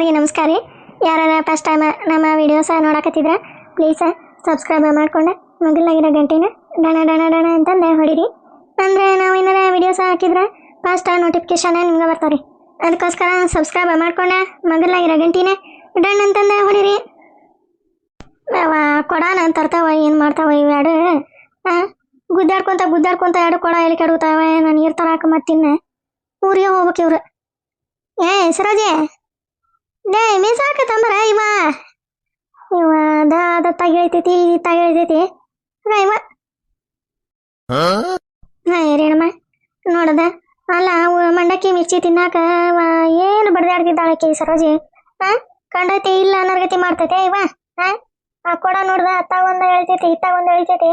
ಎಲ್ಲರಿಗೂ ನಮಸ್ಕಾರ ರೀ. ಯಾರು ಫಸ್ಟ್ ಟೈಮ್ ನಮ್ಮ ವಿಡಿಯೋಸ ನೋಡಕತ್ತಿದ್ರೆ ಪ್ಲೀಸ್ ಸಬ್ಸ್ಕ್ರೈಬ್ ಮಾಡ್ಕೊಂಡು ಮಗಲಾಗಿರೋ ಗಂಟೆನ ಡಣ ಡಣ ಡಣ ಅಂತಂದು ಹೊಡೀರಿ. ಅಂದರೆ ನಾವು ಏನಾರ ವಿಡಿಯೋಸ್ ಹಾಕಿದ್ರೆ ಫಸ್ಟ್ ನೋಟಿಫಿಕೇಶನ್ ನಿಮ್ಗೆ ಬರ್ತಾವೆ ರೀ ಅದಕ್ಕೋಸ್ಕರ ಸಬ್ಸ್ಕ್ರೈಬ್ ಮಾಡ್ಕೊಂಡ ಮಗಲಾಗಿರೋ ಗಂಟಿನ ಡಣ್ ಅಂತಂದು ಹೊಡೀರಿ. ಕೊಡಾನ ತರ್ತಾವ ಏನು ಮಾಡ್ತಾವ ಇವು ಎರಡು ಗುದ್ದಾಡ್ಕೊಂತ ಗುದ್ದಾಡ್ಕೊಂತ ಎರಡು ಕೊಡ ಎಲ್ಲಿ ಕೆಡುತ್ತಾವೆ ನಾನು ನೀರು ತರಾಕ ಮತ್ತಿನ್ನ ಊರಿಗೆ ಹೋಗ್ಬೇಕು ಇವ್ರು. ಏ, ಸರೋಜೆ! ಡೇ ಮೀಸಾಕ ತಂಬರ, ಇವ. ಇವ ಅದ ಅದ ತಗಿಳತೈತಿ ಇದು ತಗಿಳತೈತಿ. ಇವ. ಹಾ ನೋಡದ. ಅಲ್ಲ ಮಂಡಕ್ಕಿ ಮಿರ್ಚಿ ತಿನ್ನಾಕ ಏನು ಬಡ್ದಾಡ್ತಿದ್ದಾಳಕ್ಕೆ ಸರೋಜಿ? ಹಾ ಕಂಡೈತಿ, ಇಲ್ಲ ಅನ್ನೋರ್ಗತಿ ಮಾಡ್ತೈತೆ, ಇವ. ಹಾ ಆ ಕೊಡ ನೋಡ್ದ, ಅತ್ತ ಒಂದ ಹೇಳ್ತೈತಿ ಇತ್ತ ಒಂದ್ ಹೇಳ್ತೈತಿ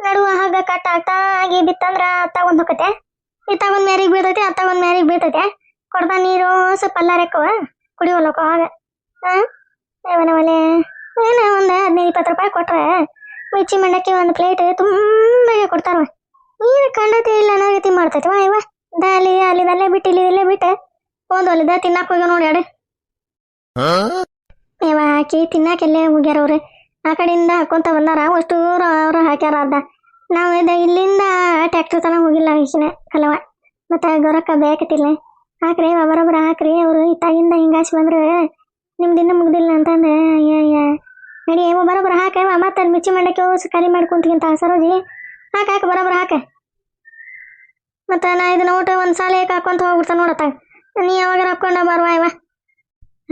ನಡುವ ಹಗ್ಗ ಕಟ್ಟ ಅಟ್ಟ ಆಗಿ ಬಿತ್ತಂದ್ರ ಅತ್ತ ಒಂದ್ ಹೊಕ್ಕತೆ. ಇತ್ತ ಒಂದ್ ಮ್ಯಾರಿಗ್ ಬೀಳ್ತೈತಿ, ಅತ್ತ ಒಂದ್ ಮ್ಯಾರಿಗೆ ಬೀಳ್ತೈತೆ. ಕೊಡ್ದ ನೀರು, ಸ್ವಲ್ಪ ಅಲ್ಲಾರೆಕ್ಕವ ಕುಡಿಯೋಲಕ್ಕ ಆಗ ಹಾ? ಏನವಲೆ ಏನ ಒಂದು ಹದಿನೈದು ಇಪ್ಪತ್ತು ರೂಪಾಯಿ ಕೊಟ್ರೆ ಮಿರ್ಚಿ ಮಂಡಕ್ಕಿ ಒಂದು ಪ್ಲೇಟ್ ತುಂಬ ಕೊಡ್ತಾರವ ನೀನು ಕಂಡತಿ ಇಲ್ಲ ಅನ್ನೋ ಮಾಡ್ತೈತವ ಇವ ದಾಲಿ ಅಲ್ಲಿದಲ್ಲೇ ಬಿಟ್ಟು ಇಲ್ಲಿ ಇಲ್ಲೇ ಬಿಟ್ಟು. ಒಂದು ಅಲ್ಲಿದ ತಿನ್ನಾಕ ಹೋಗ್ಯ ನೋಡಿ ಅಡು. ಇವ ಹಾಕಿ ತಿನ್ನಾಕೆಲ್ಲೇ ಹೋಗ್ಯಾರ ಅವ್ರು. ಆ ಕಡೆಯಿಂದ ಹಾಕೊಂತ ಬಂದಾರ. ಅಷ್ಟು ಅವ್ರು ಹಾಕ್ಯಾರ ಅದ ನಾವು ಇಲ್ಲಿಂದ ಟ್ಯಾಕ್ಟರ್ ತನಕ ಹೋಗಿಲ್ಲ ಈಗಿನ. ಹಲವ ಮತ್ತೆ ಗೊರಕ್ಕ ಬೇಕತಿಲ್ಲ. ಹಾಕ್ರಿ ಒಬ್ಬರೊಬ್ಬರ ಹಾಕ್ರಿ, ಅವರು ಇತ್ತಾಗಿಂದ ಹಿಂಗಾಸಿ ಬಂದ್ರೆ ಇನ್ನೂ ಮುಗ್ದಿಲ್ಲ ಅಂತಂದ್ರೆ ನಡಿ ಒಬ್ಬರೊಬ್ಬರ ಹಾಕೆ ಮತ್ತೆ ಮಿಚ್ಚಿ ಮಂಡಕ್ಕೆ ಹೋಗಿ ಖಾಲಿ ಮಾಡ್ಕೊಂತಿಂತ ಸರೋಜಿ. ಹಾಕ ಹಾಕ ಬರೋಬ್ಬರ ಹಾಕ. ಮತ್ತೆ ನಾ ಇದನ್ನ ಊಟ ಒಂದು ಸಾಲ ಏಕ ಹಾಕೊಂತ ಹೋಗ್ಬಿಡ್ತಾನೆ ನೋಡತ್ತ ನೀ ಯಾವಾಗ ಹಾಕೊಂಡ ಬರುವ, ಇವ?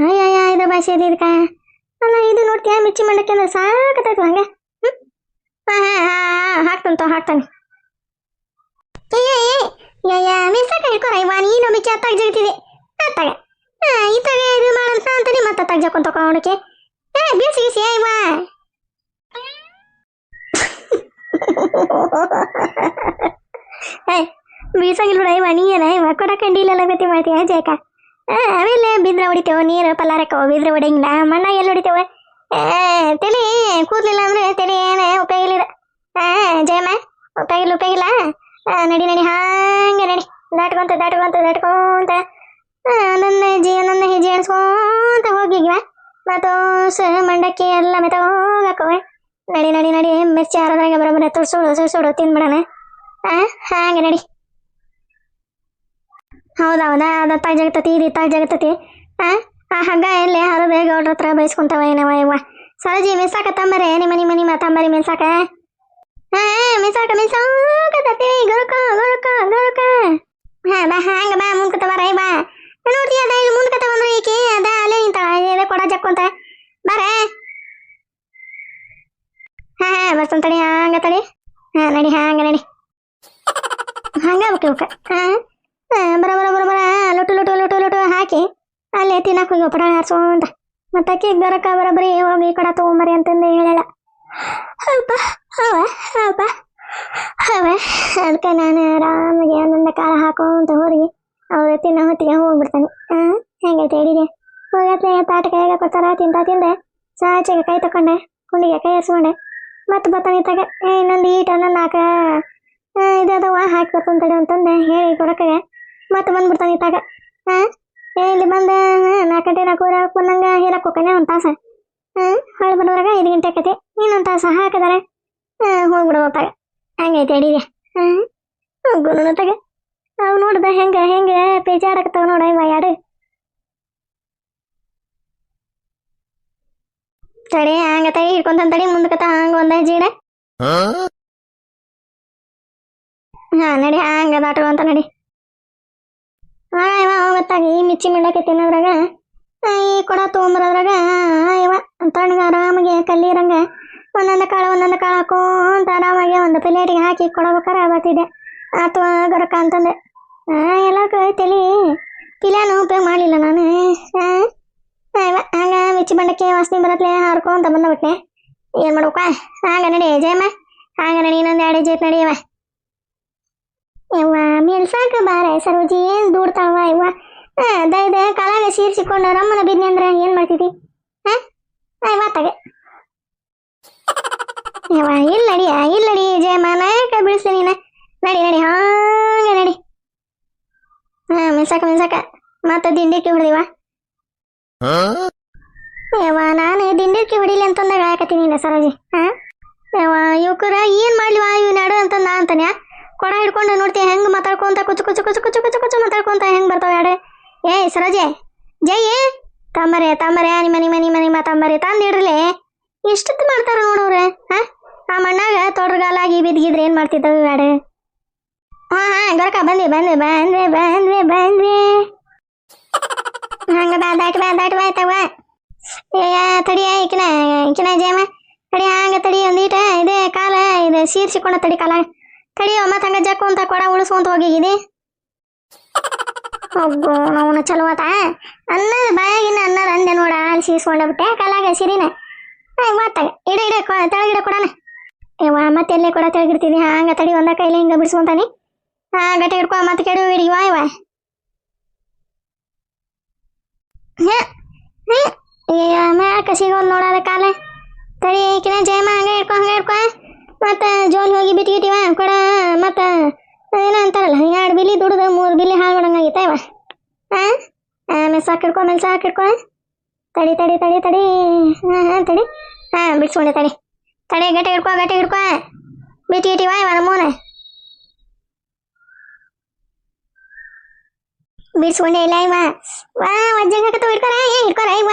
ಅಯ್ಯ ಇದು ಭಾಷೆ ಇದೆ ಇದಕ್ಕ. ಅಲ್ಲ, ಇದು ನೋಡ್ತೀಯ ಮಿಚ್ಚಿ ಮಂಡಕ್ಕೆ ಅಂದ್ರೆ ಸಾಕತ್ತೈತು ಹಂಗೆ? ಹಾಂ ಹಾಂ ಹಾಂ ಹಾಕ್ತಂತ ಹಾಕ್ತಾನೆ. ಅಯ್ಯ ಮಿರ್ಸಾಕ ಹಿಡ್ಕೊರ ಇವ ನೀನು ಬಿಚ್ಚಿ ಅತ್ತಾಗ ಜಗತಿದೆ ಅತ್ತಾಗ ಹಾಂ ಇತ್ತಾಗ ಇದು ಮಾಡಂತ ಅಂತಾನೆ ಮತ್ತೆ ಅತ್ತಾಗ ಜಕ್ಕೊಂತ ತಗೊಂಡಕ್ಕೆ ಏ ಬೀಸಿ ಬೀಸಿ ಇವ ಏ ಬೀಸಂಗಿಲ್ಲ ಬಿಡ ಇವ ನೀ ಏನ ಇವ ಕೊಡ ಕಂಡಿಲ್ಲ ಗತಿ ಮಾಡ್ತೀಯ ಜೇಕ ಆಮೇಲೆ ಬಿದ್ರೆ ಹೊಡಿತೇವ ನೀರು ಪಲ್ಲಾರಕ್ಕವ ಬಿದ್ರೆ ಹೊಡಿಂಗಿಲ್ಲ ಮಣ್ಣ ಎಲ್ಲಿ ಹೊಡಿತೇವ ಏ ತಲೆ ಕೂದ್ಲಿಲ್ಲ ಅಂದ್ರೆ ತಲೆ ಏನ ಉಪಯೋಗ ಇಲ್ಲ ಹಾ ಜಯಮ್ಮ ಉಪಯೋಗ ಇಲ್ಲ ಉಪಯೋಗ ಇಲ್ಲ ಆ, ನಡಿ ನಡಿ ಹಾಂಗೆ ನಡಿ. ದಾಟ್ಕೊಂತ ದಾಟ್ಕೊಂತ ದಾಟ್ಕೊಂತ. ಆ, ನನ್ನ ಹೆಜ್ಜೆ ನನ್ನ ಹೆಜ್ಜೆ ಅನ್ಸ್ಕೊಂತ ಹೋಗಿಗ್ವ ಮತ್ತೋಸ ಮಂಡಕ್ಕಿ ಎಲ್ಲ ಮೆತ್ತಗೋಗಾಕವೆ ನಡಿ ನಡಿ ನಡಿ ಮಿರ್ಚಿ ಹಾರದ್ರಾಗ ಬರೋಬ್ಬರ ತುಳ್ಸೋಡು ಸುಳ್ಸೋಡು ತಿನ್ಬಿಡಣ. ಹಾ ಹಾಗೆ ನಡಿ. ಹೌದೌದಾ ಅದು ತಾಯಿ ಜಗತ್ತತಿ ಇದು ತಾಯಿ ಜಗತ್ತತಿ. ಆ ಆ ಹಗ್ಗ ಎಲ್ಲಿ? ಹರಿದು ಗೌಡ್ರ ಹತ್ರ ಬೈಸ್ಕೊಂತಾವ ಏನವ ಇವ. ಸರಜಿ ಮಿಸಾಕ ತಂಬರೆ? ನಿಮ್ಮ ನಿಮ್ಮ ನಿಮ್ಮ ತಂಬರಿ ಮಿಸಾಕ ಹಾ ಮಿಸಾಕ ಮಿಸಾಕ ತತಿ ಗರುಕ ಗರುಕ ಗರುಕ ಹಾ ಬಾ ಹಂಗ ಬಾ ಮುಂದ್ಕತ ಬರ ಬಾ ನೋಡ್ತೀಯ ಅದ ಇಲ್ಲಿ ಮುಂದ್ಕತ ಬಂದ್ರೆ ಈಕಿ ಅದ ಅಲ್ಲೇ ನಿಂತಾಳ ಇದೆ ಕೊಡ ಜಕ್ಕೊಂತ ಬರ ಹಾ ಹಾ ಬರ್ತಾನ ತಡಿ ಹಂಗ ತಡಿ ಹಾ ನಡಿ ಹಂಗ ನಡಿ ಹಂಗ ಓಕೆ ಓಕೆ ಹಾ ಹಾ, ಬರ ಬರ ಬರ ಬರ ಲೊಟು ಲೊಟು ಲೊಟು ಲೊಟು ಹಾಕಿ ಅಲ್ಲೇ ತಿನ್ನಕ್ ಹೋಗಿ ಪಡ ಹಾರ್ಸೋಂತ ಮತ್ತೆ ಅಕ್ಕಿ ಗರಕ ಬರಬರಿ ಹೋಗಿ ಕೊಡ ತಗೊಂಬರಿ ಅಂತಂದು ಹೇಳಲ್ಲ ಹವ ಅದಕ್ಕೆ ನಾನು ಆರಾಮಾಗಿ ಒಂದೊಂದು ಕಾಲ ಹಾಕೊಂತ ಹೋಗಿ ಅವ್ರು ತಿನ್ನೋ ಹೊತ್ತಿಗೆ ಹೋಗ್ಬಿಡ್ತಾನೆ. ಹಾ ಹೆಂಗೈತೆ ಹೇಳಿದೆ? ಹೋಗತ್ತೆ ತಾಟ ಕೈಯಾಗ ಕೊಡ್ತಾರ? ತಿಂತ ತಿಂದೆ. ಸಾಚಿಗೆ ಕೈ ತಕೊಂಡೆ. ಕುಂಡಿಗೆ ಕೈ ಹರಿಸ್ಕೊಂಡೆ ಮತ್ತೆ ಬರ್ತಾನೆ ತಗ ಇನ್ನೊಂದು ಈಟ ಒಂದೊಂದು ನಾಕ ಇದದವ ಹಾಕಿ ಬರ್ತಂತಡಿ ಅಂತಂದೆ. ಹೇಳಿ ಕೊಡಕ್ಕೆ ಮತ್ತೆ ಬಂದ್ಬಿಡ್ತಾನೆ ಇತ್ತಾಗ ಹಾ ಇಲ್ಲಿ ಬಂದ ನಾಲ್ಕು ಗಂಟೆ ನಾಲ್ಕೂವರೆ ಬಂದಂಗೆ ಹೇಳಕ್ ಹೋಗ್ತಾನೆ ಒಂದು ತಾಸ. ಹೊಳೆ ಬರೋದ್ರಾಗ ಐದು ಗಂಟೆ ಆಕತಿ. ಇನ್ನೊಂದು ತಾಸು ಹಾಕಿದಾರೆ ಹೋಗ್ಬಿಡುವಪ್ಪಾಗ ಹಂಗೈತೆ ಅಡಿಗೆ. ಹೋಗುನು ತಗ ಅವು ನೋಡ್ದ ಹೆಂಗ ಹೆಂಗ ಪೇಜಾಡಕತ್ತಾವ ನೋಡ ಇವ ಎರಡು ತಡಿ ಹಂಗ ತಡಿ ಹಿಡ್ಕೊಂತ ತಡಿ ಮುಂದಕತ್ತ ಹಂಗ ಒಂದ ಜೀಡ. ಹಾ? ನಡಿ ಹಂಗ ದಾಟುವಂತ ನಡಿ. ಹಾ ಇವ ಹೋಗತ್ತಾಗ ಈ ಮಿಚ್ಚಿ ಮಂಡಕ್ಕೆ ತಿನ್ನೋದ್ರಾಗ ಈ ಕೊಡ ತೊಗೊಂಬರೋದ್ರಾಗ ಇವ ತಣ್ಣಗ ಆರಾಮಾಗಿ ಕಲ್ಲೀರಂಗ ಒಂದೊಂದು ಕಾಳು ಒಂದೊಂದು ಕಾಳು ಹಾಕೋಂತ ಆರಾಮಾಗಿ ಒಂದು ಪ್ಲೇಟಿಗೆ ಹಾಕಿ ಕೊಡಬೇಕಾರೆ ಬರ್ತಿದ್ದೆ ಅಥವಾ ಗರಕ ಅಂತಂದೆ ಆ, ಎಲ್ಲ ಕ- ತಲಿ ಪಿಲಾನು ಉಪಯೋಗ ಮಾಡಲಿಲ್ಲ ನಾನು ಇವ ಹಂಗ ಮಿಚ್ಚಿ ಬಂಡಕ್ಕೆ ವಾಸನೆ ಬರತ್ಲೆ ಹಾರ್ಕೊಂತ ಬಂದ್ಬಿಟ್ಟೆ ಏನು ಮಾಡ್ಬೇಕ ಹಾಂಗ ನಡಿ ಜಯಮ್ಮ ಹಾಂಗ ನಡಿ ಇನ್ನೊಂದು ಎರಡು ಜೇತ್ ನಡಿಯವ ಯವ್ವ ಮೆಲ್ಸಾಕ ಬಾರ ಸರೋಜಿ ಏನು ದೂಡ್ತಾವ ಇವ. ದಯದ ಕಾಲಾಗ ಸೀರ್ಸಿಕೊಂಡು ರಮ್ಮನ ಬಿದ್ನಿ ಅಂದ್ರೆ ಏನ್ ಮಾಡ್ತಿದ್ದಿ ಹಾ? ಇವತ್ತಾಗೆ ಯವ್ವ ಇಲ್ಲ ನಡಿಯ ಇಲ್ಲ ನಡಿ ಜಯಮ್ಮ ನಾಯಕ ಬಿಡಿಸ್ತೀನಿ ನೀನ. ನಡಿ ನಡಿ ಹಾಂಗ ನಡಿ. ಹಾ ಮಿಸಾಕ ಮಿಸಾಕ ಮತ್ತ ದಿಂಡಿಕ್ಕೆ ಹೊಡೆದಿವ? ಯವ್ವ ನಾನು ದಿಂಡಕ್ಕೆ ಹೊಡಿಲಿ ಅಂತಂದಾಗ ಹಾಕತ್ತೀನಿ ನೀನ ಸರೋಜಿ. ಹಾ? ಯವ್ವ ಯುವಕರ ಏನ್ ಮಾಡ್ಲಿವ ಇವ್ ನಡು ಅಂತ ನಾ ಅಂತಾನೆ ಕೊಡ ಹಿಡ್ಕೊಂಡು ನೋಡ್ತೀನಿ ಹೆಂಗ್ ಮಾತಾಡ್ಕೊಂತ ಕುಚ್ಚು ಕುಚ್ಚು ಕುಚು ಕುಚ್ಚು ಕುಚ್ಚು ಕುಚ್ಚು ಮಾತಾಡ್ಕೊಂತ ಹೆಂಗ್ ಬರ್ತಾವ ಯಾಡೆ ಏಯ್ ಸರೋಜೆ, ಜೈ ತಮ್ಮರೆ ತಮ್ಮರೆ, ನಿಮ್ಮ ನಿಮ್ಮ ನಿಮ್ಮ ನಿಮ್ಮ ತಮ್ಮರೆ ತಂದಿಡ್ರಲೆ ಎಷ್ಟೊತ್ತು ಮಾಡ್ತಾರ ನೋಡವ್ರೆ ಹಾ? ಆ ಮಣ್ಣಾಗ ತೊಡ್ರಗಾಲಾಗಿ ಬಿದ್ದಿದ್ರೆ ಏನ್ ಮಾಡ್ತಿದ್ದವು ಯಾಡೆ ಹಾ ಹಾ ಗೊರಕ ಬಂದ್ವಿ ಬಂದ್ವಿ ಬಂದ್ವಿ ಬಂದ್ವಿ ಬಂದ್ವಿ. ಹಂಗ ಬಾ ದಾಟ್ ಬಾ ದಾಟ್ ಬಾ ತವ ಏ ತಡಿಯ ಈಕಿನ ಈಕಿನ ಜೇಮ ತಡಿ ಹಂಗ ತಡಿ ಒಂದೀಟ ಇದೆ, ಕಾಲ, ಇದು ಸೀರ್ಸಿಕೊಂಡ ತಡಿ, ಕಾಲ. ತಡಿಯೋ ಮತ್ತೆ ಹಂಗ ಜಕ್ಕೊಂತ ಕೊಡ ಉಳಿಸ್ಕೊಂತ ಹೋಗಿಗಿದೆ. ಅವನು ಚಲೋ ಆತ ಅನ್ನದ ಬಾಯಾಗಿನ ಅನ್ನದ ಅಂದೆ ನೋಡ, ಅಲ್ಲಿ ಸೀಸ್ಕೊಂಡ ಬಿಟ್ಟೆ ಕಾಲಾಗ ಸಿರಿನ. ಮಾತಾಗ ಇಡ ಇಡ ತೆಳಗಿಡ ಕೊಡಣ. ಏವ ಮತ್ತೆ ಎಲ್ಲೇ ಕೊಡ ತೆಳಗಿಡ್ತೀನಿ ಹಂಗ ತಡಿ, ಒಂದ ಕೈಲಿ ಹಿಂಗ ಬಿಡಿಸ್ಕೊಂತಾನಿ. ಹಾ ಗಟ್ಟಿ ಹಿಡ್ಕೊ, ಮತ್ತೆ ಕೆಡು ಹಿಡಿಯುವ ಇವ ಮ್ಯಾಕ ಸಿಗೋಲ್ ನೋಡೋದ ಕಾಲ. ತಡಿ ಕಿನ ಜಯಮ್ಮ, ಹಂಗೆ ಹಿಡ್ಕೊ, ಹಂಗ ಹಿಡ್ಕೊ ಮತ್ತೆ ಜೋಲ್ ಹೋಗಿ ಬಿಟ್ಗಿಟ್ಟಿವ ಕೊಡ. ಏನ ಅಂತಾರಲ್ಲ ಎರಡು ಬಿಲಿ ದುಡ್ದು ಮೂರು ಬಿಲಿ ಹಾಳು ಮಾಡಂಗಾಗಿತ್ತ ಇವ ಹಾ ಆಮೇಲೆ ಸಾಕು ಹಿಡ್ಕೊ ಆಮೇಲೆ ಸಾಕು ಹಿಡ್ಕೊ ತಡಿ ತಡಿ ತಡಿ ತಡಿ. ಹಾ ಹಾ, ತಡಿ. ಹಾ, ಬಿಡ್ಸ್ಕೊಂಡೆ, ತಡಿ. ತಡಿ, ಗಟ್ಟಿ ಹಿಡ್ಕೊ ಗಟ್ಟಿ ಹಿಡ್ಕೊ. ಬಿಟ್ಗಿಟ್ಟಿವ ಇವ ನಮ್ಮೂನ ಬಿಡ್ಸ್ಕೊಂಡೆ, ಇಲ್ಲ, ಇವ. ವಾ ವಜ್ಜಂಗ ಹಿಡ್ಕೊರ. ಏ, ಹಿಡ್ಕೊರ, ಇವ.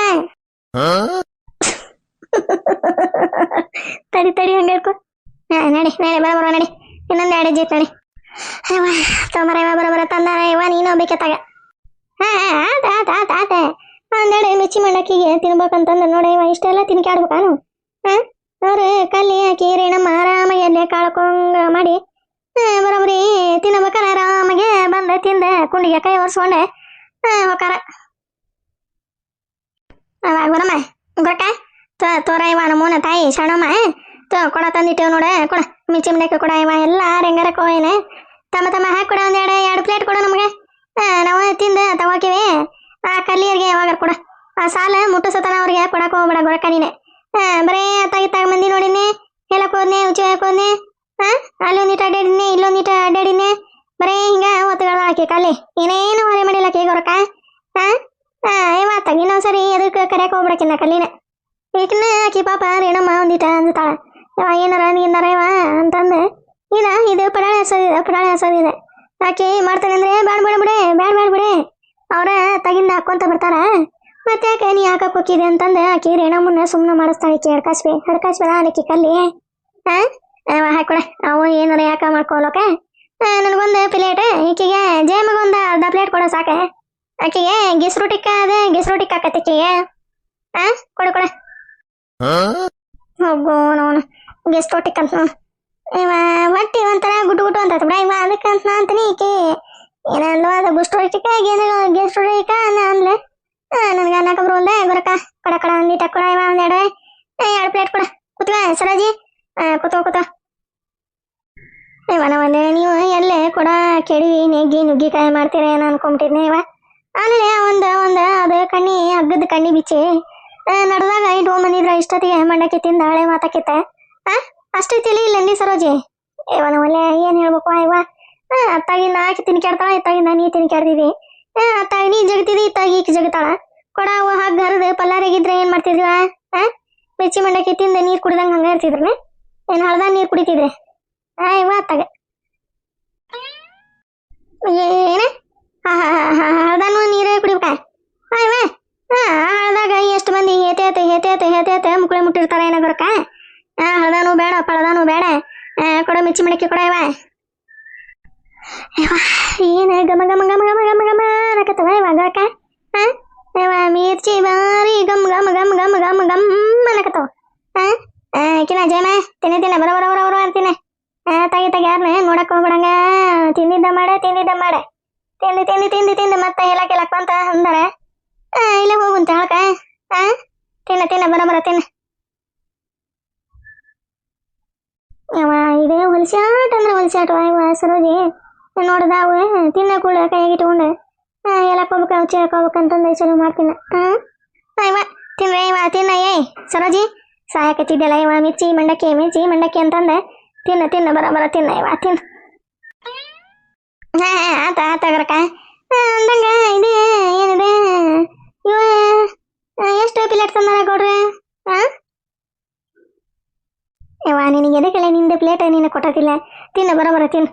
ತಡಿ ತಡಿ ಹಂಗೆ ಹಿಡ್ಕೊ ಹಾ, ನಡಿ ನಡಿ, ಬರ ಬರ, ನಡಿ. ಇನ್ನೊಂದು ಎರಡು ಜೀತ್ ನಡಿ. ಅಯ್ಯವ್ವ ತೊಂಬರ ಇವ ಬರ ಬರ ತಂದ ಇವ ನೀನು ಹಾ ಆತ ಆತ ಆತ ಆತ. ಒಂದೆಡೆ ಮಿರ್ಚಿ ಮಂಡಕ್ಕಿಗೆ ತಿನ್ಬೇಕಂತಂದ್ರೆ ನೋಡಿ ಇವ ಇಷ್ಟೆಲ್ಲ ತಿನ್ಕಾಡ್ಬೇಕಾನು ಹಾ, ಅವ್ರು ಕಲ್ಲಿ ಹಾಕಿ ರೇಣಮ್ಮ ಆರಾಮಾಗಿ ಅಲ್ಲೇ ಕಾಳ್ಕೊಂಗ ಮಾಡಿ ಬರೋಬ್ರಿ ತಿನ್ನಬೇಕಾರೆ ಆರಾಮಾಗೆ ಬಂದ ತಿಂದ ಕುಂಡಿಗೆ ಕೈ ಒರೆಸ್ಕೊಂಡೆ ಹೋಕಾರ. ಅವಾಗ ಬರಮ್ಮ, ಗೊಟ್ಟ? ತೋ ತೋರ ಇವ ನಮ್ಮೂನ ತಾಯಿ, ಸಣ್ಣಮ್ಮ ತೋ, ಕೊಡ ತಂದಿಟ್ಟೇವ್ ನೋಡ, ಕೊಡ ಮಿಚ್ಚಿ ಮಿಂಡಕ್ಕೆ ಕೊಡ ಇವ ಎಲ್ಲ ಹೆಂಗಾರ ಕೋಯನೆ ತಮ್ಮ ತಮ್ಮ ಹಾಕಿ ಕೊಡ ಒಂದ್ ಎರಡು ಎರಡು ಪ್ಲೇಟ್ ಕೊಡ ನಮಗೆ. ನಾವು ತಿಂದ ತಗೋಕಿವಿ ಆ ಕಲ್ಲಿಯರಿಗೆ ಯಾವಾಗ ಕೊಡ. ಆ, ಸಾಲ ಮುಟ್ಟಿಸತನ ಅವ್ರಿಗೆ ಕೊಡಕ್ ಹೋಗ್ಬೇಡ ಗೊಡಕ ನೀನೆ. ಬರೇ ತಗಿತಾಗ ಮಂದಿ ನೋಡಿನಿ ಹೇಳಕ್ ಹೋದ್ನೆ ಉಚ್ಚಿ ಹೋದ್ನೆ ಹಾ ಅಲ್ಲೊಂದಿಟ ಅಡ್ಡಾಡಿನಿ ಇಲ್ಲೊಂದಿಟ ಅಡ್ಡಾಡಿನಿ ಬರೇ ಹಿಂಗ ಒತ್ತುಗಳ ಹಾಕಿ ಕಲ್ಲಿ. ಏನೇನು ಹೊರೆ ಮಾಡಿಲ್ಲ ಕೇ ಗೊರಕ ಹಾ ಹಾ ಏಮಾತಾಗ ಇನ್ನೊಂದ್ಸರಿ ಎದಕ್ಕೆ ಕರೆಯಕ್ ಹೋಗ್ಬಿಡಕಿನ್ನ ಕಲ್ಲಿನ. ಈಗಿನ ಆಕಿ ಪಾಪ ರೇಣಮ್ಮ ಒಂದಿಟ ಅಂತಾಳ ಏನಾರ ನೀನಾರ ಅಂತಂದು ಇಲ್ಲ ಇದು ಪಡಾಳೆ ಹಸೋದಿದೆ ಪಡಾಳೆ ಹಸೋದಿದೆ ಆಕಿ ಮಾಡ್ತಾನೆ ಅಂದ್ರೆ ಬ್ಯಾಡ ಬೇಡ ಬಿಡೆ ಬ್ಯಾಡ ಬೇಡ ಬಿಡೆ. ಅವ್ರ ತಗಿಂದ ಹಾಕೊಂತ ಬರ್ತಾರ. ಮತ್ತೆ ಯಾಕೆ ನೀ ಹಾಕಕ್ ಹೋಗಿದೆ ಅಂತಂದು ಆಕಿ ರೇಣಮ್ಮನ್ನ ಸುಮ್ಮನೆ ಮಾಡಿಸ್ತಾಳೆ ಆಕೆ ಹಡ್ಕಾಸ್ಬಿ ಹಡ್ಕಾಸ್ಬಿಡ ಆಕಿ ಕಲ್ಲಿ. ಹಾ ಹಾಕೊಡೆ ಅವು ಏನಾರ ಯಾಕ ಮಾಡ್ಕೊಳಕ ನನಗೊಂದು ಪ್ಲೇಟ್ ಅಕ್ಕಿಗೆ ಜೇಮಿಗೆ ಒಂದ ಅರ್ಧ ಪ್ಲೇಟ್ ಕೊಡ ಸಾಕ. ಆಕೆಗೆ ಗಿಸ್ರು ಟಿಕ್ಕ ಅದೇ ಗಿಸ್ರು ಟಿಕ್ಕ ಆಕತಿ ಆ? ಹಾ ಕೊಡು. ಕೊಡ ಹೋಗೋ ನೋನು. ಅಂತ. ಹೊಟ್ಟಿ ಒಂಥರ ಗುಟ್ಟು ಗುಟ್ಟು ಅಂತ ಬಿಡ. ಇವ ಅದಕ್ಕೆ ಅಂತ ನಾ ಅಂತೀನಿ, ಈಕೆ ಏನಂದ್ಲು, ಅದು ಗುಸ್ಟು ಗೆಸ್ಟ್ ಹೊಡಿಕ ಅಂದ್ಲೆ ನನಗೆ ಅನ್ನಕ ಬರಕ, ಕೊಡ ಕೊಡ ಇಟ್ಟ ಕೊಡ, ಇವ ಒಂದೆರಡು ಎರಡು ಪ್ಲೇಟ್ ಕೊಡ. ಕೂತ್ವ ಸರೋಜಿ ಕೂತ್ಕೋ ಕೂತ್ಕೋ. ಇವನ ಒಂದೇ, ನೀವು ಎಲ್ಲೇ ಕೊಡ ಕೆಡಿ ನೆಗ್ಗಿ ನುಗ್ಗಿಕಾಯಿ ಮಾಡ್ತೀರ ಏನೋ ಅನ್ಕೊಂಬಿಟ್ಟಿದ್ನೆ ಇವ. ಆಮೇಲೆ ಒಂದು ಒಂದು, ಅದು ಕಣ್ಣಿ, ಹಗ್ಗದ ಕಣ್ಣಿ ಬಿಚ್ಚಿ ನಡ್ದಾಗ ಇಟ್ಕೊಂಬಂದಿದ್ರ ಇಷ್ಟೊತ್ತಿಗೆ ಮಂಡಕ್ಕಿ ತಿಂದ, ಹಳೆ ಮಾತಾಕಿತ್ತ ಆ ಅಷ್ಟೇ ತಿಳಿಯಿಲ್ಲ ನೀ ಸರೋಜಿ. ಏವ ಒಳ್ಳೆ ಏನು ಹೇಳ್ಬೇಕು ಇವ? ಅತ್ತಾಗಿ ನಾಕಿ ತಿನ್ಕ್ಯಾಡ್ತಾಳ ಇತ್ತಾಗಿಂದ ನೀ ತಿನ್ಕ್ಯಾಡ್ತಿದಿ ಅತ್ತಾಗಿ ನೀ ಜಗತಿದಿ, ಇತ್ತಾಗಿ ಈಕೆ ಜಗತಾಳ. ಕೊಡ ಅವ ಹಾಗೆ ಹರಿದು ಪಲ್ಲಾರಿಗಿದ್ರೆ ಏನು ಮಾಡ್ತಿದ್ವ, ಆ? ಮಿರ್ಚಿ ಮಂಡಕ್ಕೆ ತಿಂದ ನೀರು ಕುಡ್ದಂಗೆ ಹಂಗೆ ಇರ್ತಿದ್ರನೆ? ಏನು ಹಳ್ದ ನೀರು ಕುಡಿತಿದ್ರೆ? ಅಯ್ಯವ ಅತ್ತಾಗ. ಏನ? ಹಳ್ದಾನು ನೀರೇ ಕುಡಿಬೇಕ? ಆ ಹಾಂ ಹಾ ಹಳ್ದಾಗ ಎಷ್ಟು ಮಂದಿ ಹೇತೆ ಹೇತೆ ಹೇತೆ ಹೇತೆ ಮುಕ್ಕಳೆ ಮುಟ್ಟಿರ್ತಾರ ಏನ ಗೊರಕ ಮಿಚ್ಚಿ ಮಡಕಿ ಇವ. ಏನ ಗಮ ಗಮ ಗಮ ಗಮ ಗಮ ಗಮ ಅನ್ನಕತ್ತವ ಇವಾಗ ಗೊರಕ ಹಾ ಮಿರ್ಚಿ, ಬಾರಿ ಗಮ್ ಗಮ್ ಗಮ್ ಗಮ್ ಗಮ್ ಗಮ್ ಅನ್ನಕತ್ತವ ಹಾ ಕಿನ ಜಯಮ ತಿನ್ನಿ, ತಿನ್ನ, ಬರ ಬರ ಬರ ಬರ ಅಂತೀನಿ. ತಗಿ ತಗಿ ಯಾರನ್ನ ನೋಡಕ್ ಹೋಗ್ಬಿಡಂಗ? ತಿಂದಿದ್ದ ಮಾಡ ತಿಂದಿದ್ದ ಮಾಡ. ತಿಂದು ತಿಂದು ತಿಂದು ತಿಂದು ಮತ್ತೆ ಹೇಳಕ್ ಹೇಳಕ್ ಅಂತ ಅಂದಾರ. ಇಲ್ಲ ಹೋಗುಂತ ಹೇಳಕ. ಹಾ ತಿನ್ನ ತಿನ್ನ, ಬರ ಬರ, ತಿನ್ನ. ಯವ್ವ, ಇದೇ ಹೊಲ್ಸಾಟ ಅಂದ್ರೆ ಹೊಲ್ಸಾಟ ಇವ ಸರೋಜಿ. ನೋಡ್ದಾವು, ತಿನ್ನ ಕೂಳ ಕೈಯಾಗ ಇಟ್ಕೊಂಡು. ಎಲ್ಲಕ್ ಹೋಗ್ಬೇಕು ಚೇಳಕ್ ಹೋಗ್ಬೇಕಂತಂದು ಚಲೋ ಮಾಡ್ತೀನಿ. ಹಾ ಇವ ತಿನ್ರೆ ಇವ ತಿನ್ನ ಏಯ್ ಸರೋಜಿ. ಸಾಯಕತ್ತಿದ್ದೆಲ್ಲ ಇವ ಮಿರ್ಚಿ, ಮಂಡಕ್ಕಿ ಮಿರ್ಚಿ, ಮಂಡಕ್ಕಿ ಅಂತಂದೆ. ತಿನ್ನ ತಿನ್ನ, ಬರ ಬರ, ತಿನ್ನ ಇವ ತಿನ್ನ. ಹಾ ಆತ ಆತ, ಗರಕ. ಅಂದಂಗ ಇದು, ಏನಿದೆ? ಇವ ಎಷ್ಟು ಪ್ಲೇಟ್ ತಂದಾರ ಕೊಡ್ರಿ ಹಾ ಇವ ನಿನಗೆ ಎದಕ್ಕೆಲ್ಲ ನಿಂದು ಪ್ಲೇಟ್ ನೀನು ತಿನ್ನ ಬರೋಬರ ತಿನ್ನು.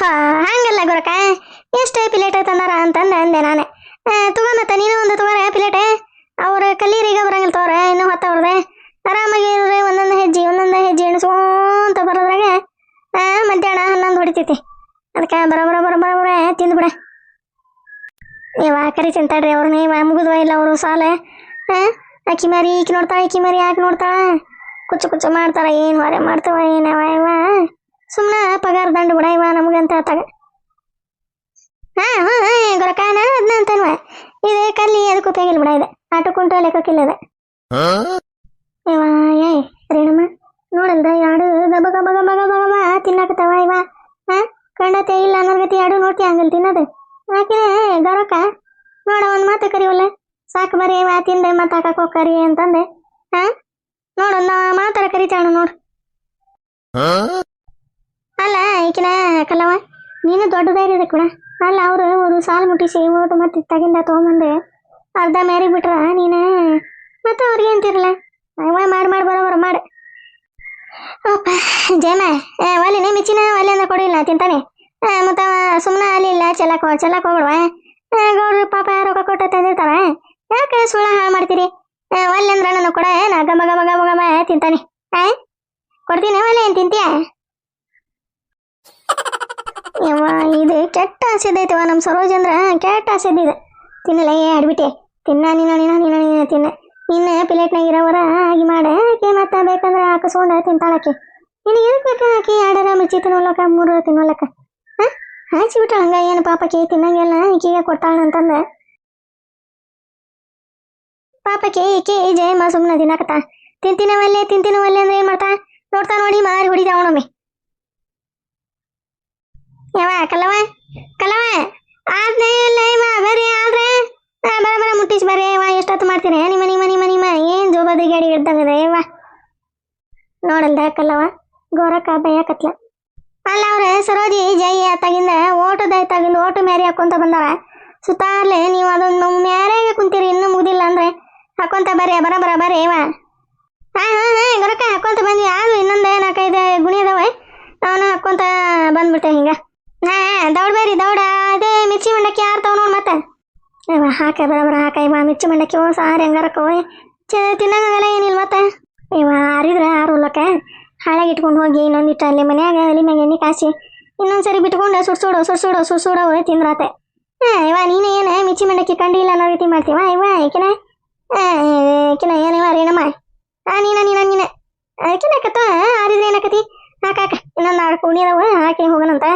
ಹಾ, ಹಂಗಲ್ಲ ಗೊರಕ. ಎಷ್ಟು ಪ್ಲೇಟ್ ತಂದಾರ ಅಂತಂದ ಅಂದೆ ನಾನೇ. ತಗೋ ಮತ್ತೆ, ನೀನು ಒಂದು ತಗೋರ ಪ್ಲೇಟ್ ಅವ್ರ ಕಲ್ಲೀರಿಗೆ ಬರಂಗಿಲ್ಲ ತೋರ ಇನ್ನು ಹೊತ್ತವ್ರದೆ ಆರಾಮಾಗಿ ಒಂದೊಂದು ಹೆಜ್ಜೆ ಒಂದೊಂದು ಹೆಜ್ಜೆ ಎಣಿಸ್ಕೊಂತ ಬರೋದ್ರಾಗ ಮಧ್ಯಾಹ್ನ ಹನ್ನೊಂದು ಹೊಡಿತೈತಿ. ಅದಕ್ಕೆ ಬರೋಬರ ಬರ ತಿಂದ್ಬಿಡ ಇವ ಕರಿ ತಿಂತಾಡ್ರಿ ಅವ್ರನ್ನ ಇವ ಮುಗಿದ್ವ ಇಲ್ಲ ಅವರು ಸಾಲ? ಆಕಿ ಮರಿ, ಈಕಿ ನೋಡ್ತಾಳ, ಈಕಿ ಮರಿ ಯಾಕೆ ನೋಡ್ತಾಳ. ಕುಚ್ಚು ಕುಚ್ಚು ಮಾಡ್ತಾರ ಏನು ಹೊರೆ ಮಾಡ್ತಾವ ಏನವ ಇವ? ಸುಮ್ಮನೆ ಪಗಾರ ದಂಡು ಬಿಡ ಇವ ನಮಗಂತ ಆತಾಗ ಹಾ ಹಾ ಗೊರಕ ನಾನು ಅದನ್ನ ಅಂತನ್ವ. ಇದು ಕಲ್ಲಿ ಅದಕ್ಕೆ ಉಪಯೋಗಿಲ್ಲ ಬಿಡ ಇದೆ. ಆಟೋ ಕುಂಟ ಲೆಕ್ಕಕ್ಕಿಲ್ಲ ಇದೆ ಇವ ಏ ರೇಣಮ್ಮ ನೋಡಲ್ದ ಯಾಡು ಗಬ ಗಬ ಗಬ ಗಬ ಗಬ ತಿನ್ನಕತ್ತವ ಇವ? ಹಾ ಕಂಡತೆ ಇಲ್ಲ ಅನ್ನೋರ್ಗತಿ ಯಾಡು ನೋಡ್ತಿ ಹಂಗಲ್ ತಿನ್ನೋದು? ಯಾಕೆ ಗರಕ ನೋಡ ಒಂದ್ ಮಾತು ಕರಿವಲ್ಲ? ಸಾಕು ಬರೀ ಇವ ತಿಂದೆ ಮತ್ತೆ ಹಾಕಕ್ ಹೋಗ್ಕರಿ ಅಂತಂದೆ. ಹಾ? ನೋಡು ಒಂದ್ ಮಾತಾರ ಕರಿತಾಣ ನೋಡು ಅಲ್ಲ ಈಕಿನ ಕಲ್ಲವ ನೀನು ದೊಡ್ಡದಾರಿ ಇದೆ ಕೂಡ. ಅಲ್ಲ ಅವರು ಅವರು ಸಾಲು ಮುಟ್ಟಿಸಿ ಓಟು ಮತ್ತೆ ತಗಿಂದ ತೊಗೊಂಬಂದೆ ಅರ್ಧ ಮೇರಿ ಬಿಟ್ರ ನೀನು ಮತ್ತೆ ಅವ್ರಿಗೆ ಅಂತಿರಲ್ಲ. ಅವ ಮಾಡಿ ಮಾಡಿ ಬರೋಬರ ಮಾಡಿ. ಅಪ್ಪ ಏ ಒಲಿನೇ ಮಿಚಿನ ಒಲೆ ಅಂದ್ರೆ ಕೊಡಿಲ್ಲ ತಿಂತಾನೆ. ಮತ್ತೆ ಸುಮ್ಮನೆ ಅಲ್ಲಿ ಇಲ್ಲ ಚೆಲ್ಲಕ್ಕೆ ಚೆಲ್ಲಕ್ಕೆ ಚೆಲ್ಲಕ್ ಹೋಗ್ಬಿಡ್ವ. ಗೌಡ್ರು ಪಾಪ ರೊಕ್ಕ ಕೊಟ್ಟ ತಂದಿರ್ತಾರ ಯಾಕೆ ಸುಳ್ಳ ಹಾಳು ಮಾಡ್ತೀರಿ? ಒಲ್ಲೆ ಅಂದ್ರೆ ನಾನು ಕೊಡ ನಾ ಮಗ ಮಗ ಮಗ ಮ ತಿಂತಾನೆ. ಆ ಕೊಡ್ತೀನಿ ಒಲೆ ಏನ್ ತಿಂತೀಯ? ಯವ್ವ, ಇದು ಕೆಟ್ಟ ಆಸೆದೈತವ ನಮ್ಮ ಸರೋಜ್ ಅಂದ್ರ ಕೆಟ್ಟ ಆಸೆದಿದೆ ತಿನ್ನಲ್ಲ ಏ ಆಡ್ಬಿಟ್ಟೆ ತಿನ್ನ, ನಿನ್ನ ನೀನ ನೀನ ನೀನ ತಿನ್ನ. ನಿನ್ನ ಪ್ಲೇಟ್ನಾಗ ಇರೋವರ, ಆಗಿ ಮಾಡೆ. ಆಕೆ ಮತ್ತೆ ಬೇಕಂದ್ರೆ ಹಾಕಿಸ್ಕೊಂಡ ತಿಂತಾಳಕ್ಕೆ ನಿನಗೆ ಎದಕ್ಕೆ ಬೇಕು ಆಕಿ? ಎರಡರ ಮಿರ್ಚಿ ತಿನ್ನೋಲಕ್ಕ ಮೂರರ ತಿನ್ನೋಲಕ್ಕ. ಹಾಂ? ಹಾಕ್ಸಿಬಿಟ್ಟ ಹಂಗ, ಏನು ಪಾಪಕ್ಕೆ ತಿನ್ನಂಗೆಲ್ಲ, ಈಕೆಗೆ ಕೊಟ್ಟಾಳ ಅಂತಂದೆ ಕೆ ಜಯ ಜಯಮ್ಮ ಸುಮ್ಮನೆ ತಿನ್ನಕತ್ತ ತಿಂತಿನವಲ್ಲೇ ತಿಂತಿನವಲ್ಲೇ ಅಂದ್ರೆ ಏನ್ ಮಾಡ್ತಾ? ನೋಡ್ತಾ ನೋಡಿ ಮಾರಿ ಹೊಡಿದ ಅವನೊಮ್ಮೆ. ಯಾವ ಕಲ್ಲವ ಕಲ್ಲವ ಆದ್ನೇ ಇಲ್ಲ ಬರ್ರಿ ಆದ್ರೆ. ಬರ ಬರ, ಮುಟ್ಟಿಸಿ ಬರ್ರಿ ಇವ ಎಷ್ಟೊತ್ತು ಮಾಡ್ತೀರಿ? ನಿಮ್ಮ ನಿಮ್ಮ ನಿಮ್ಮ ನಿಮ್ಮ, ಏನ್ ಜೋಬದ್ರಿ ಗಾಡಿ ಹಿಡ್ದಂಗದ ಇವ ನೋಡಲ್ದ ಕಲ್ಲವ ಗೋರಕ್ಕ ಕತ್ಲ. ಅಲ್ಲ ಅವ್ರ ಸರೋಜಿ ಜೈ ಆತಾಗಿಂದ ಓಟದ ಆತಾಗಿಂದ ಓಟು ಮ್ಯಾರಿ ಹಾಕೊಂತ ಬಂದಾರ. ಸುತ್ತಾರ್ಲೆ ನೀವು ಅದೊಂದು ಮ್ಯಾರೇಗೆ ಕುಂತೀರಿ, ಇನ್ನೂ ಮುಗ್ದಿಲ್ಲ ಅಂದ್ರೆ. ಹಾಕೊಂತ ಬರ್ರಿ, ಬರ ಬರ, ಬರ್ರಿ, ಇವ. ಹಾ ಹಾ ಹಾ ಗೊರಕ ಹಾಕೊಂತ ಬಂದ್ವಿ ಅದು ಇನ್ನೊಂದು ನಾಲ್ಕೈದು ಗುಣಿ ಅದಾವ. ಅವನ ಹಾಕೊಂತ ಬಂದ್ಬಿಟ್ಟೆ ಹಿಂಗ. ಹಾ ದೌಡ್ ಬೇರಿ ದೌಡ. ಅದೇ ಮಿರ್ಚಿ ಮಂಡಕ್ಕಿ ಯಾರು ತವ್ ನೋಡ್ ಮತ್ತೆ? ಹಾಕ ಬರಬರ ಹಾಕ, ಇವ, ಮಿರ್ಚಿ ಮಂಡಕ್ಕಿ. ಓ, ಸಾರಿ ಹಂಗಾರಕ್ಕ ಚ ತಿನ್ನಂಗಲ್ಲ ಏನಿಲ್ಲ ಮತ್ತೆ? ಇವ, ಆರಿದ್ರ ಆರುಲಕ್ಕ ಹಾಳಾಗಿ ಇಟ್ಕೊಂಡು ಹೋಗಿ ಇನ್ನೊಂದಿಟ್ಟು ಅಲ್ಲಿ ಮನ್ಯಾಗ, ಅಲ್ಲಿ ಮ್ಯಾಗ ಎಣ್ಣೆ ಕಾಸಿ ಇನ್ನೊಂದ್ಸರಿ ಬಿಟ್ಕೊಂಡು ಸುಡ್ಸುಡು ಸುಡ್ಸುಡು ಸುಡ್ಸುಡು ತಿಂದ್ರಾತೆ. ಹಾ, ಇವ, ನೀನು ಏನು ಮಿರ್ಚಿ ಮಂಡಕ್ಕಿ ಕಂಡಿಲ್ಲ ಅನ್ನೋ ರೀತಿ ಮಾಡ್ತೀವ? ಇವ ಈಕಿನ ಈಕಿನ ಏನೇವ ರೇಣಮ್ಮ ಆ, ನೀನ ನೀನ ನೀನ. ಕಿನ ಕತ್ತ ಆರಿದ್ರೆ ಏನಕತಿ ಹಾಕ ಹಾಕ ಇನ್ನೊಂದು ಆರು ಅದಾವ ಹಾಕಿ ಹೋಗೋಣಂತ?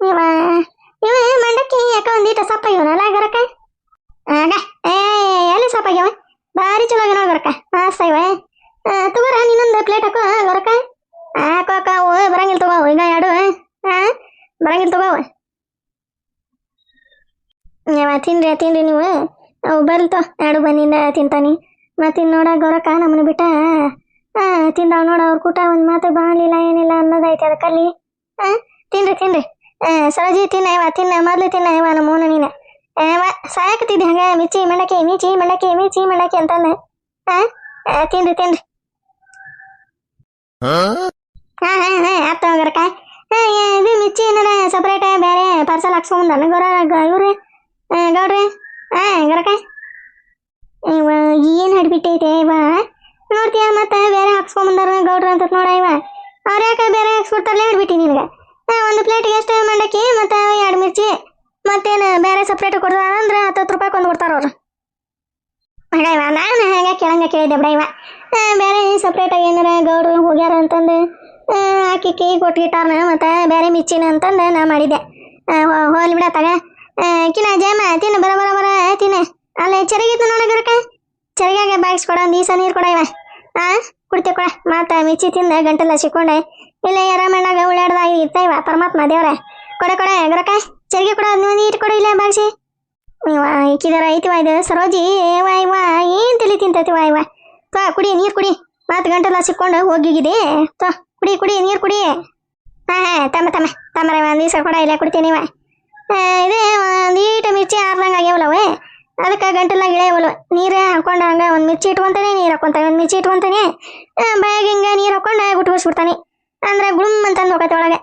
ಇವ ಇವ ಮಂಡಕ್ಕಿ, ಯಾಕ ಒಂದೀಟ ಸಪ್ಪ ಇವನಲ್ಲ ಗರಕ ಆಗ, ಏ, ಎಲ್ಲಿ ಸಪ್ಪ ಆಗ್ಯಾವ? ಭಾರಿ ಚಲೋ ಆಗ್ಯಾವ ಗರಕ ಮಸ್ತ್ ಇವ ತಗೋರ, ನೀನೊಂದು ಪ್ಲೇಟ್ ಹಾಕೋ ಗರಕ ಹಾಕೋ ಹಾಕೋ ಬರಂಗಿಲ್ಲ ತಗೋ, ಈಗ ಎರಡು ಬರಂಗಿಲ್ಲ ತಗೋ ಯಾವ ತಿನ್ರಿ ತಿನ್ರಿ ನೀವು. ಅವು ಬರ್ಲ್ತೋ ಎರಡು ಬಂದಿಂದ ತಿಂತಾನೆ. ಮತ್ತೆ ನೋಡ ಗೌರಕ್ಕ ನಮ್ಮನ್ನ ಬಿಟ್ಟ ತಿಂದಾವ್ ನೋಡ ಅವ್ರ ಕೂಟ ಒಂದ್ ಮಾತು ಬಾಳಿಲ್ಲ ಏನಿಲ್ಲ ಅನ್ನೋದೈತೆ ಅದಕ್ಕಲ್ಲಿ ಆ ತಿನ್ರಿ ತಿನ್ರಿ. ಸರೋಜಿ ತಿನ್ನ ಇವ ತಿನ್ನ ಮೊದ್ಲು ತಿನ್ನ ಇವ ನಮ್ಮ ಮೋನ ನೀನ. ಸಾಯಕತ್ತಿದ್ದೆ ಹಂಗ ಮಿಚಿ ಮಂಡಕ್ಕಿ ಮಿಚಿ ಮಂಡಕ್ಕಿ ಮಿಚಿ ಮಂಡಕ್ಕಿ ಅಂತಂದ. ಆ, ತಿನ್ರಿ ತಿನ್ರಿ. ಹಾ? ಹಾ ಹಾ ಆತ ಗರಕ ಇದು ಮಿರ್ಚಿ ಏನಾರ ಸಪ್ರೇಟ್ ಬೇರೆ ಪಾರ್ಸಲ್ ಹಾಕ್ಸ್ಕೊಂಡ್ ಗೌರ ಇವ್ರಿ? ಗೌಡ್ರಿ ಹಾ ಗರಕ. ಇವ ಏನ್ ಹಡ್ಬಿಟ್ಟೈತೆ ಇವ? ನೋಡ್ತೀಯ ಮತ್ತೆ ಬೇರೆ ಹಾಕ್ಸ್ಕೊಂಬಂದಾರ ಗೌಡ್ರ ಅಂತ ನೋಡ ಇವ. ಅವ್ರ ಯಾಕೆ ಬೇರೆ ಹಾಕ್ಸ್ಬಿಡ್ತಾರಲ್ಲೇ ಹಿಡ್ಬಿಟ್ಟಿ ನಿನಗೆ? ಒಂದು ಪ್ಲೇಟ್ಗೆ ಎಷ್ಟು ಮಂಡಕ್ಕಿ ಮತ್ತೆ ಎರಡು ಮಿರ್ಚಿ ಮತ್ತೇನು ಬೇರೆ ಸಪ್ರೇಟ್ ಕೊಡ್ತಾರ ಅಂದ್ರೆ ಹತ್ತತ್ತು ರೂಪಾಯಿ ಕೊಂದು ಕೊಡ್ತಾರ ಅವ್ರು. ಹಂಗ ಇವ ನಾನು ಹಂಗೆ ಕೇಳಂಗ ಕೇಳಿದೆ ಬಿಡ ಇವ. ಆ, ಬೇರೆ ಸಪ್ರೇಟಾಗಿ ಏನಾರ ಗೌಡ್ರು ಹೋಗ್ಯಾರ ಅಂತಂದು ಆ, ಹಾಕಿ ಕೈ ಕೊಟ್ಗಿಟ್ಟಾರನ ಮತ್ತೆ ಬೇರೆ ಮಿಚ್ಚಿನ ಅಂತಂದು ನಾ ಮಾಡಿದ್ದೆ. ಹೋಗ್ಲಿ ಬಿಡ ತಗ. ಆ, ಕಿನ ಜಯಮ್ಮ, ತಿನ್ನ, ಬರ ಬರ ಬರ, ತಿನ್ನ. ಅಲ್ಲ ಚರಿಗಿತ್ತು ನೋಡಗರಕ ಚರಿಗಾಗೆ ಬಾಗ್ಸ್ ಕೊಡ ಒಂದು ಈಸ ನೀರು ಕೊಡ ಇವ. ಆ, ಕುಡ್ತಿ ಕೊಡ. ಮಾತ ಮಿಚ್ಚಿ ತಿಂದ ಗಂಟೆಲ್ಲ ಸಿಕ್ಕೊಂಡೆ. ಇಲ್ಲ ಯಾರಮ್ಮಣ್ಣಾಗ ಉಳ್ಳಾಡ್ದಾಗ ಇರ್ತಾಯಿವ ಪರಮಾತ್ಮ ದೇವ್ರೆ. ಕೊಡ ಕೊಡ ಗರಕ ಚರಿಗೆ ಕೊಡ ನೀವು ನೀರು ಕೊಡು ಇಲ್ಲ ಬಾಗ್ಸಿ. ಇವ ಇಕ್ಕಿದಾರ ಐತಿವ ಇದು, ಸರೋಜಿ. ಏವ ಇವ, ಏನ್ ತಲಿ ತಿಂತೈತಿವ ಇವ. ತ, ಕುಡಿ, ನೀರು ಕುಡಿ. ಮಾತು ಗಂಟೆಲ್ಲ ಸಿಕ್ಕೊಂಡು ಹೋಗಿಗಿದೆ. ತಾ, ಕುಡಿ ಕುಡಿ, ನೀರು ಕುಡಿ. ಹಾ ಹಾ, ತಮ್ಮ ತಮ್ಮ ತಮ್ಮ ಒಂದು ದಿವಸ ಕೊಡ, ಇಲ್ಲ ಕುಡ್ತೀನಿ ಇವ. ಇದೇ ನೀಟ್ ಮಿರ್ಚಿ ಆರ್ದಂಗೆ ಆಗ್ಯಾವಲ್ಲವೇ ಅದಕ್ಕೆ ಗಂಟಲಾಗ ಇಳೆಯವಲ್ಲ ನೀರೇ ಹಾಕೊಂಡು ಹಂಗೆ ಒಂದು ಮಿರ್ಚಿ ಇಟ್ಕೊಂತಾನೆ, ನೀರು ಹಾಕೊಂತಾನೆ. ಒಂದು ಮಿರ್ಚಿ ಇಟ್ಕೊಂತಾನೆ ಬ್ಯಾಗ್ ಹಿಂಗೆ ನೀರು ಹಾಕೊಂಡು ಗುಟ್ಬಿಸ್ಬಿಡ್ತಾನೆ ಅಂದ್ರೆ ಗುಳುಮ್ ಅಂತ ಹೋಗತ್ತೆ ಒಳಗೆ.